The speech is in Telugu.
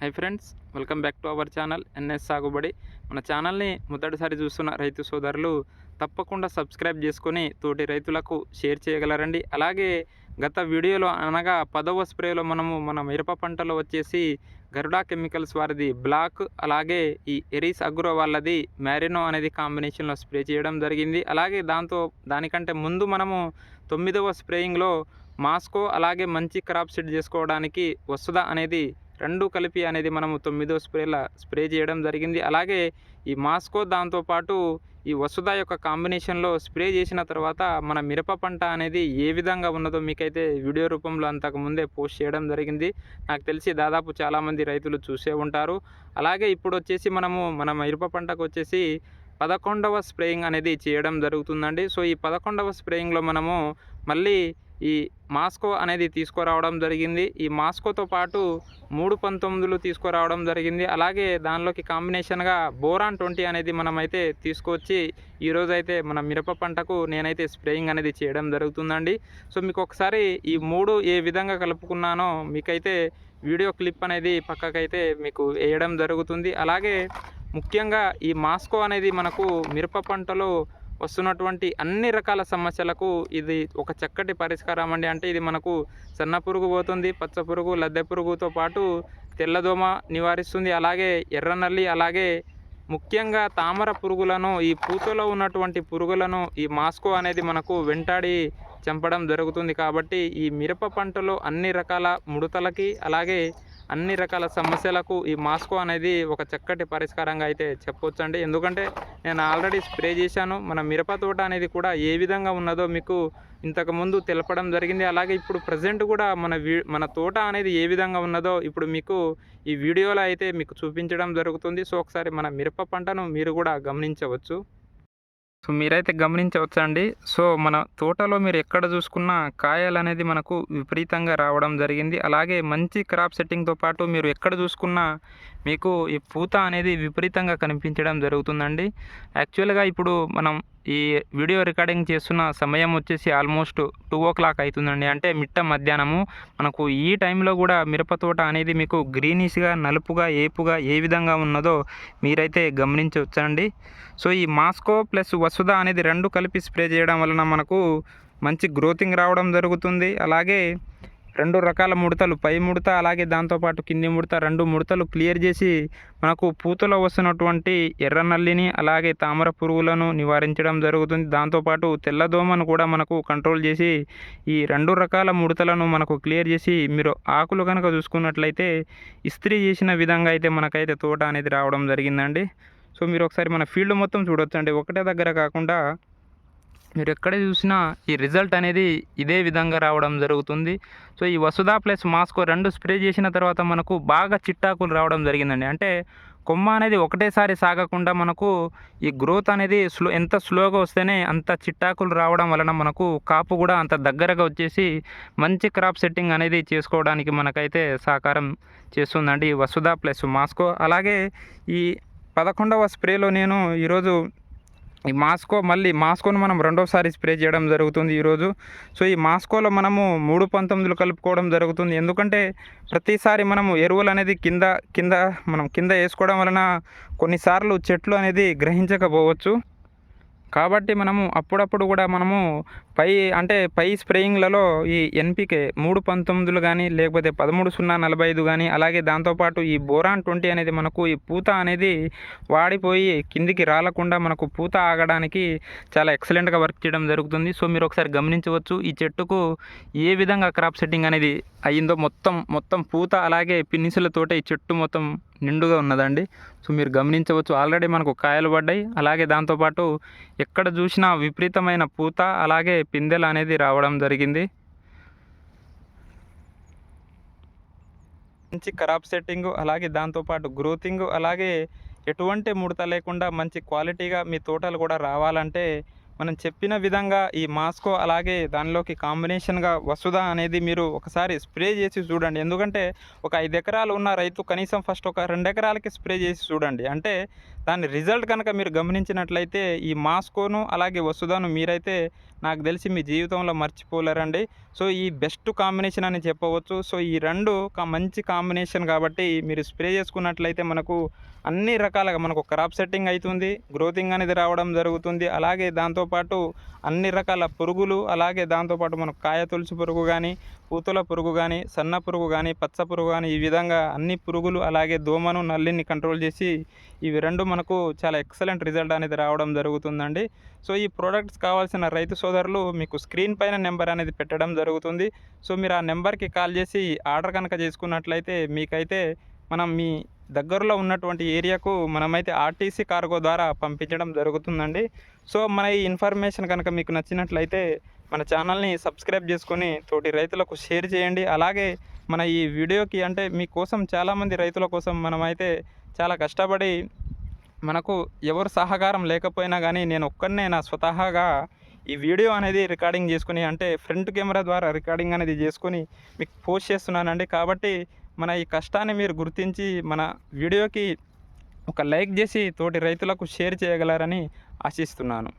Hi friends welcome back to our channel NS Sagubadi మన ఛానల్ని మొదటిసారి చూస్తున్న రైతు సోదరులు తప్పకుండా సబ్స్క్రైబ్ చేసుకొని తోటి రైతులకు షేర్ చేయగలరండి. అలాగే గత వీడియోలో అనగా పదవ స్ప్రేలో మనము మన మిరప పంటలో వచ్చేసి గరుడా కెమికల్స్ వారిది బ్లాక్ అలాగే ఈ ఎరీస్ అగ్రో వాళ్ళది మ్యారినో అనేది కాంబినేషన్లో స్ప్రే చేయడం జరిగింది. అలాగే దాంతో దానికంటే ముందు మనము తొమ్మిదవ స్ప్రేయింగ్లో మాస్కో అలాగే మంచి క్రాప్ సెట్ చేసుకోవడానికి వస్తుందా అనేది రెండు కలిపి అనేది మనము తొమ్మిదో స్ప్రేల స్ప్రే చేయడం జరిగింది. అలాగే ఈ మాస్కో దాంతోపాటు ఈ వసుధ యొక్క కాంబినేషన్లో స్ప్రే చేసిన తర్వాత మన మిరప పంట అనేది ఏ విధంగా ఉన్నదో మీకైతే వీడియో రూపంలో అంతకుముందే పోస్ట్ చేయడం జరిగింది. నాకు తెలిసి దాదాపు చాలామంది రైతులు చూసే ఉంటారు. అలాగే ఇప్పుడు వచ్చేసి మనము మన మిరప పంటకు వచ్చేసి పదకొండవ స్ప్రేయింగ్ అనేది చేయడం జరుగుతుందండి. సో ఈ పదకొండవ స్ప్రేయింగ్లో మనము మళ్ళీ ఈ మాస్కో అనేది తీసుకురావడం జరిగింది. ఈ మాస్కోతో పాటు మూడు పంతొమ్మిదిలు తీసుకురావడం జరిగింది. అలాగే దానిలోకి కాంబినేషన్గా బోరాన్ ట్వంటీ అనేది మనమైతే తీసుకొచ్చి ఈరోజు అయితే మన మిరప పంటకు నేనైతే స్ప్రేయింగ్ అనేది చేయడం జరుగుతుందండి. సో మీకు ఒకసారి ఈ మూడు ఏ విధంగా కలుపుకున్నానో మీకైతే వీడియో క్లిప్ అనేది పక్కకైతే మీకు వేయడం జరుగుతుంది. అలాగే ముఖ్యంగా ఈ మాస్కో అనేది మనకు మిరప పంటలో వస్తున్నటువంటి అన్ని రకాల సమస్యలకు ఇది ఒక చక్కటి పరిష్కారం అండి. అంటే ఇది మనకు సన్న పురుగు పోతుంది పచ్చ పురుగు లద్దె పురుగుతో పాటు తెల్లదోమ నివారిస్తుంది. అలాగే ఎర్రనల్లి అలాగే ముఖ్యంగా తామర పురుగులను ఈ పూతలో ఉన్నటువంటి పురుగులను ఈ మాస్కో అనేది మనకు వెంటాడి చంపడం జరుగుతుంది. కాబట్టి ఈ మిరప పంటలో అన్ని రకాల ముడతలకి అలాగే అన్ని రకాల సమస్యలకు ఈ మాస్కో అనేది ఒక చక్కటి పరిష్కారంగా అయితే చెప్పొచ్చండి. ఎందుకంటే నేను ఆల్రెడీ స్ప్రే చేశాను. మన మిరప తోట అనేది కూడా ఏ విధంగా ఉన్నదో మీకు ఇంతకుముందు తెలపడం జరిగింది. అలాగే ఇప్పుడు ప్రజెంట్ కూడా మన వీ మన తోట అనేది ఏ విధంగా ఉన్నదో ఇప్పుడు మీకు ఈ వీడియోలో అయితే మీకు చూపించడం జరుగుతుంది. సో ఒకసారి మన మిరప పంటను మీరు కూడా గమనించవచ్చు. సో మీరైతే గమనించవచ్చండి. సో మన తోటలో మీరు ఎక్కడ చూసుకున్నా కాయలు అనేది మనకు విపరీతంగా రావడం జరిగింది. అలాగే మంచి క్రాప్ సెట్టింగ్తో పాటు మీరు ఎక్కడ చూసుకున్నా మీకు ఈ పూత అనేది విపరీతంగా కనిపించడం జరుగుతుందండి. యాక్చువల్గా ఇప్పుడు మనం ఈ వీడియో రికార్డింగ్ చేస్తున్న సమయం వచ్చేసి ఆల్మోస్ట్ టూ ఓ క్లాక్ అవుతుందండి. అంటే మిట్ట మధ్యాహ్నము. మనకు ఈ టైంలో కూడా మిరప తోట అనేది మీకు గ్రీనిష్గా నలుపుగా ఏపుగా ఏ విధంగా ఉన్నదో మీరైతే గమనించవచ్చండి. సో ఈ మాస్కో ప్లస్ వసుద అనేది రెండు కలిపి స్ప్రే చేయడం వలన మనకు మంచి గ్రోతింగ్ రావడం జరుగుతుంది. అలాగే రెండు రకాల ముడతలు పై ముడత అలాగే దాంతోపాటు కింది ముడత రెండు ముడతలు క్లియర్ చేసి మనకు పూతలో వస్తున్నటువంటి ఎర్ర నల్లిని అలాగే తామర పురుగులను నివారించడం జరుగుతుంది. దాంతోపాటు తెల్లదోమను కూడా మనకు కంట్రోల్ చేసి ఈ రెండు రకాల ముడతలను మనకు క్లియర్ చేసి మీరు ఆకులు కనుక చూసుకున్నట్లయితే ఇస్త్రీ చేసిన విధంగా అయితే మనకైతే తోట అనేది రావడం జరిగిందండి. సో మీరు ఒకసారి మన ఫీల్డ్ మొత్తం చూడొచ్చండి. ఒకటే దగ్గర కాకుండా మీరు ఎక్కడ చూసినా ఈ రిజల్ట్ అనేది ఇదే విధంగా రావడం జరుగుతుంది. సో ఈ వసుదా ప్లస్ మాస్కో రెండు స్ప్రే చేసిన తర్వాత మనకు బాగా చిట్టాకులు రావడం జరిగిందండి. అంటే కొమ్మ అనేది ఒకటేసారి సాగకుండా మనకు ఈ గ్రోత్ అనేది స్లో ఎంత స్లోగా వస్తేనే అంత చిట్టాకులు రావడం వలన మనకు కాపు కూడా అంత దగ్గరగా వచ్చేసి మంచి క్రాప్ సెట్టింగ్ అనేది చేసుకోవడానికి మనకైతే సహకారం చేస్తుందండి ఈ ప్లస్ మాస్కో అలాగే ఈ పదకొండవ స్ప్రేలో నేను ఈరోజు ఈ మాస్కో మళ్ళీ మాస్కోను మనం రెండోసారి స్ప్రే చేయడం జరుగుతుంది ఈరోజు. సో ఈ మాస్కోలో మనము మూడు పంతొమ్మిదిలు కలుపుకోవడం జరుగుతుంది. ఎందుకంటే ప్రతిసారి మనము ఎరువులు అనేది కింద కింద మనం కింద వేసుకోవడం వలన కొన్నిసార్లు చెట్లు అనేది గ్రహించకపోవచ్చు. కాబట్టి మనము అప్పుడప్పుడు కూడా మనము పై అంటే పై స్ప్రేయింగ్లలో ఈ ఎన్పికే మూడు పంతొమ్మిదిలు కానీ లేకపోతే పదమూడు సున్నా నలభై ఐదు కానీ అలాగే దాంతోపాటు ఈ బోరాన్ ట్వంటీ అనేది మనకు ఈ పూత అనేది వాడిపోయి కిందికి రాలకుండా మనకు పూత ఆగడానికి చాలా ఎక్సలెంట్గా వర్క్ చేయడం జరుగుతుంది. సో మీరు ఒకసారి గమనించవచ్చు ఈ చెట్టుకు ఏ విధంగా క్రాప్ సెట్టింగ్ అనేది అయ్యిందో. మొత్తం మొత్తం పూత అలాగే పిన్నిసులతోటే ఈ చెట్టు మొత్తం నిండుగా ఉన్నదండి. సో మీరు గమనించవచ్చు ఆల్రెడీ మనకు కాయలు పడ్డాయి. అలాగే దాంతోపాటు ఎక్కడ చూసినా విపరీతమైన పూత అలాగే పిందెలు అనేది రావడం జరిగింది. మంచి ఖరాబ్ సెట్టింగ్ అలాగే దాంతోపాటు గ్రోతింగ్ అలాగే ఎటువంటి ముడత లేకుండా మంచి క్వాలిటీగా మీ తోటలు కూడా రావాలంటే మనం చెప్పిన విధంగా ఈ మాస్కో అలాగే దానిలోకి కాంబినేషన్గా వసుధ అనేది మీరు ఒకసారి స్ప్రే చేసి చూడండి. ఎందుకంటే ఒక ఐదు ఎకరాలు ఉన్న రైతు కనీసం ఫస్ట్ ఒక రెండు ఎకరాలకి స్ప్రే చేసి చూడండి. అంటే దాని రిజల్ట్ కనుక మీరు గమనించినట్లయితే ఈ మాస్కోను అలాగే వసుధను మీరైతే నాకు తెలిసి మీ జీవితంలో మర్చిపోలేరండి. సో ఈ బెస్ట్ కాంబినేషన్ అని చెప్పవచ్చు. సో ఈ రెండు ఒక మంచి కాంబినేషన్ కాబట్టి మీరు స్ప్రే చేసుకున్నట్లయితే మనకు అన్ని రకాలుగా మనకు క్రాప్ సెట్టింగ్ అవుతుంది గ్రోతింగ్ అనేది రావడం జరుగుతుంది. అలాగే దాంతో దాంతోపాటు అన్ని రకాల పురుగులు అలాగే దాంతోపాటు మనకు కాయ తులుసు పురుగు కానీ పూతుల పురుగు కానీ సన్న పురుగు కానీ పచ్చ పురుగు కానీ ఈ విధంగా అన్ని పురుగులు అలాగే దోమను నల్లిని కంట్రోల్ చేసి ఇవి రెండు మనకు చాలా ఎక్సలెంట్ రిజల్ట్ అనేది రావడం జరుగుతుందండి. సో ఈ ప్రోడక్ట్స్ కావాల్సిన రైతు సోదరులు మీకు స్క్రీన్ పైన నెంబర్ అనేది పెట్టడం జరుగుతుంది. సో మీరు ఆ నెంబర్కి కాల్ చేసి ఆర్డర్ కనుక చేసుకున్నట్లయితే మీకైతే మనం మీ దగ్గరలో ఉన్నటువంటి ఏరియాకు మనమైతే ఆర్టీసీ కార్గో ద్వారా పంపించడం జరుగుతుందండి. సో మన ఈ ఇన్ఫర్మేషన్ కనుక మీకు నచ్చినట్లయితే మన ఛానల్ని సబ్స్క్రైబ్ చేసుకొని తోటి రైతులకు షేర్ చేయండి. అలాగే మన ఈ వీడియోకి అంటే మీకోసం చాలామంది రైతుల కోసం మనమైతే చాలా కష్టపడి మనకు ఎవరు సహకారం లేకపోయినా కానీ నేను ఒక్కనే నా స్వతహాగా ఈ వీడియో అనేది రికార్డింగ్ చేసుకుని అంటే ఫ్రంట్ కెమెరా ద్వారా రికార్డింగ్ అనేది చేసుకొని మీకు పోస్ట్ చేస్తున్నానండి. కాబట్టి మన ఈ కష్టాన్ని మీరు గుర్తించి మన వీడియోకి ఒక లైక్ చేసి తోటి రైతులకు షేర్ చేయగలరని ఆశిస్తున్నాను.